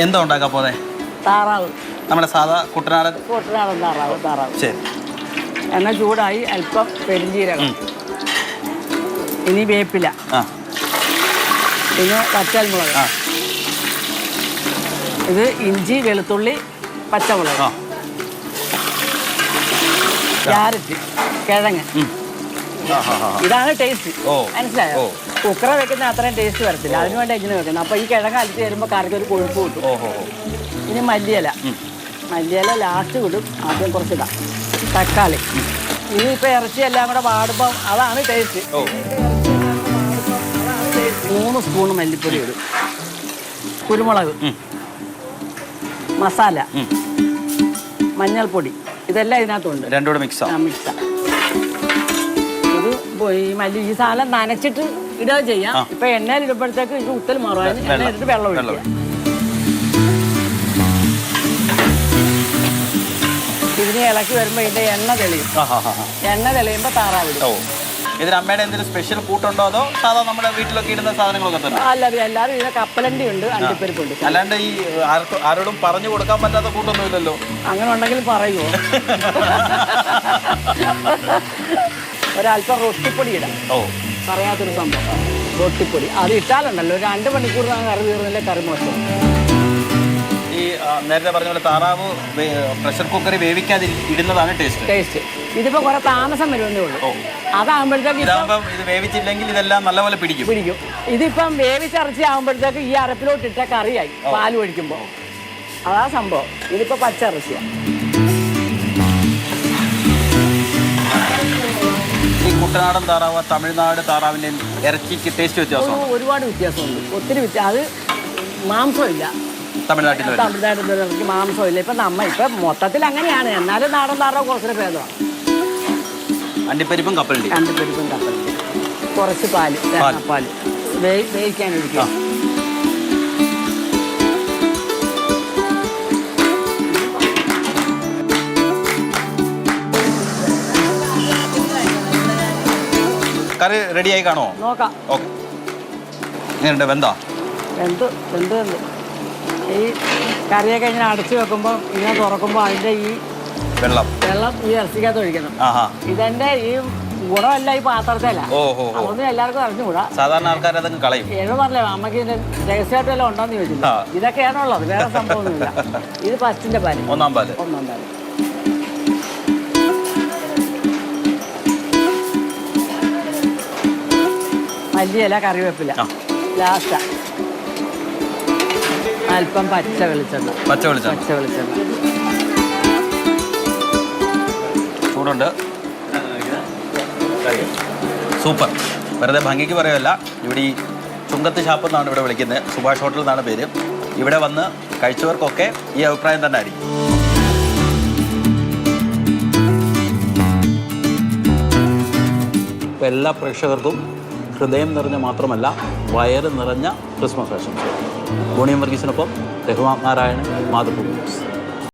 എന്താ ഉണ്ടാക്കാൻ പോന്നെ? താറാവ്. നമ്മുടെ സാധാ കുട്ടനാടൻ? കുട്ടനാടൻ താറാവ് താറാവ്. ശരി. എണ്ണ ചൂടായി അല്പം പെരിഞ്ചീരകം. ഇനി വേപ്പില. ആ. പിന്നെ വറ്റൽമുളക്. ആ. ഇത് ഇഞ്ചി വെളുത്തുള്ളി പച്ചമുളക്. ആ. ക്യാരറ്റ് കിഴങ്ങ്. ഇതാണ് ടേസ്റ്റ്. മനസ്സിലായോ. കുക്കറ വെക്കുന്ന അത്രയും ടേസ്റ്റ് വരത്തില്ല. അതിന് വേണ്ടി ഇങ്ങനെ വെക്കുന്നത് അപ്പൊ ഈ കിഴങ്ങ് അലിച്ച് വരുമ്പോ കറിക്ക് ഒരു കൊഴുപ്പ് കിട്ടും. ഇനി മല്ലിയില. മല്ലിയല ലാസ്റ്റ് വിടും ആദ്യം കുറച്ചിടാം. തക്കാളി. ഇനി ഇപ്പൊ ഇറച്ചി എല്ലാം കൂടെ വാടുമ്പോൾ അതാണ് ടേസ്റ്റ് മൂന്ന് സ്പൂൺ മല്ലിപ്പൊടി ഇടും. കുരുമുളക്. മസാല. മഞ്ഞൾപ്പൊടി. ഇതെല്ലാം ഇതിനകത്തുണ്ട്. രണ്ടും കൂടെ മിക്സ് ആ, മിക്സ ഇത് ഈ മല്ലി ഈ സാധനം നനച്ചിട്ട് ഇടുക ചെയ്യാം. ഇപ്പൊ എണ്ണയിൽ ഇടുമ്പോഴത്തേക്ക് ഇത് ഉത്തൽ മാറും അതിന് എണ്ണ വെള്ളം. ഒഴിക്കുക. ഇതിനെ ഇളക്കി വരുമ്പോൾ ഇതിന്റെ എണ്ണ തെളിയും. എണ്ണ തെളിയുമ്പോൾ താറാവ് ഇതിന് അമ്മയുടെ എന്തെങ്കിലും സ്പെഷ്യൽ കൂട്ടുണ്ടോ അതോ സാധാ നമ്മുടെ വീട്ടിലൊക്കെ ഇടുന്ന സാധനങ്ങളൊക്കെ തന്നെ? അല്ലാതെ എല്ലാവരും ഇതിന് കപ്പലണ്ടി ഉണ്ട് അണ്ടിപ്പരിപ്പുണ്ട്. അല്ലാണ്ട് ഈ ആരോടും പറഞ്ഞു കൊടുക്കാൻ പറ്റാത്ത കൂട്ടൊന്നുമില്ലല്ലോ അങ്ങനെ ഉണ്ടെങ്കിൽ പറയുമോ ഒരല്പം റൊട്ടിപ്പൊടി ഇടാം ഓ. പറയാത്തൊരു സംഭവം. റൊട്ടിപ്പൊടി അത് ഇട്ടാലുണ്ടല്ലോ. ഒരു രണ്ട് മണിക്കൂറിനകം കറി തീർന്നില്ല കറി മോശം. ഈ നേരത്തെ പറഞ്ഞ പോലെ താറാവ് പ്രഷർ കുക്കറി വേവിക്കാതെ ഇടുന്നതാണ് ടേസ്റ്റ്. ടേസ്റ്റ്. ഇതിപ്പോ കുറെ താമസം വരുമെന്നേ ഉള്ളൂ. അതാകുമ്പോഴത്തേക്ക് ഇതാകുമ്പം ഇത് വേവിച്ചില്ലെങ്കിൽ ഇതെല്ലാം നല്ലപോലെ പിടിക്കും. പിടിക്കും. ഇതിപ്പം വേവിച്ചിറച്ചി ആകുമ്പോഴത്തേക്ക് ഈ അരപ്പിലോട്ട് ഇട്ട കറിയായി പാൽ ഒഴിക്കുമ്പോൾ അതാ സംഭവം. ഇതിപ്പോ പച്ചിറച്ചിയാണ് കുട്ടനാടൻ താറാവ് തമിഴ്നാട് താറാവിന്റെ ഇറച്ചിക്ക് ടേസ്റ്റ് വ്യത്യാസമാണ്? ഒരുപാട് വ്യത്യാസമുണ്ട്. ഒത്തിരി വ്യത്യാസം അത് മാംസമില്ല. തമിഴ്നാട്ടിൽ തമിഴ്നാട്ടിൽ ഇറച്ചി മാംസമില്ല. ഇപ്പം നമ്മ ഇപ്പം മൊത്തത്തിൽ അങ്ങനെയാണ്. എന്നാലും നാടൻ താറാവ് കുറച്ചൊരു ഭേദമാണ്. അണ്ടിപ്പരിപ്പും കപ്പലുണ്ട് അണ്ടിപ്പരിപ്പും കപ്പലുണ്ട് കുറച്ച് പാൽ പാൽ വേ- വേവിക്കാനൊഴിക്കുക കറി റെഡിയായി കാണുമോ നോക്കാം. ഓക്കെ ഇങ്ങനെയുണ്ട് വെന്താ? വെന്ത് വെന്ത് എന്ത് ഈ കറിയൊക്കെ ഇങ്ങനെ അടച്ചു വെക്കുമ്പോൾ ഇങ്ങനെ തുറക്കുമ്പോൾ അതിന്റെ ഈ വെള്ളം. വെള്ളം ഈ ഇറച്ചിക്കകത്ത് ഒഴിക്കണം. ഇതെന്റെ ഈ ഗുണമല്ല ഈ പാത്രത്തില അതൊന്നും എല്ലാവർക്കും അറിഞ്ഞുകൂടാ. സാധാരണ ആൾക്കാർ അതങ്ങ് കളയും. ഏഴ് പറഞ്ഞില്ലേ അമ്മയ്ക്ക് ഇതിന്റെ രഹസ്യമായിട്ട് വല്ലതും ഉണ്ടോന്ന് ചോദിച്ചില്ല? ഇതൊക്കെയാണുള്ളത് വേറെ സംഭവമൊന്നുമില്ല. ഇത് ഫസ്റ്റിന്റെ പാൽ. ഒന്നാം പാൽ. ഒന്നാം പാൽ. മല്ലിയില കറിവേപ്പില ലാസ്റ്റാ ലാസ്റ്റ അല്പം പച്ച വെളിച്ചെണ്ണ. പച്ച വെളിച്ചെണ്ണ. പച്ച വെളിച്ചെണ്ണ. ചൂടുണ്ട്. സൂപ്പർ. വെറുതെ ഭംഗിക്ക് പറയുമല്ല ഇവിടെ ഈ ചുങ്കത്ത് ഷാപ്പ് എന്നാണ് ഇവിടെ വിളിക്കുന്നത്. സുഭാഷ് ഹോട്ടൽ എന്നാണ് പേര്. ഇവിടെ വന്ന് കഴിച്ചവർക്കൊക്കെ ഈ അഭിപ്രായം തന്നെ ആയിരിക്കും. ഇപ്പോൾ എല്ലാ പ്രേക്ഷകർക്കും ഹൃദയം നിറഞ്ഞ മാത്രമല്ല വയറ് നിറഞ്ഞ ക്രിസ്മസ് ആശംസകൾ. ഗുണിയം വർഗീസിനൊപ്പം രഘുമാ നാരായണൻ മാതൃഭൂമി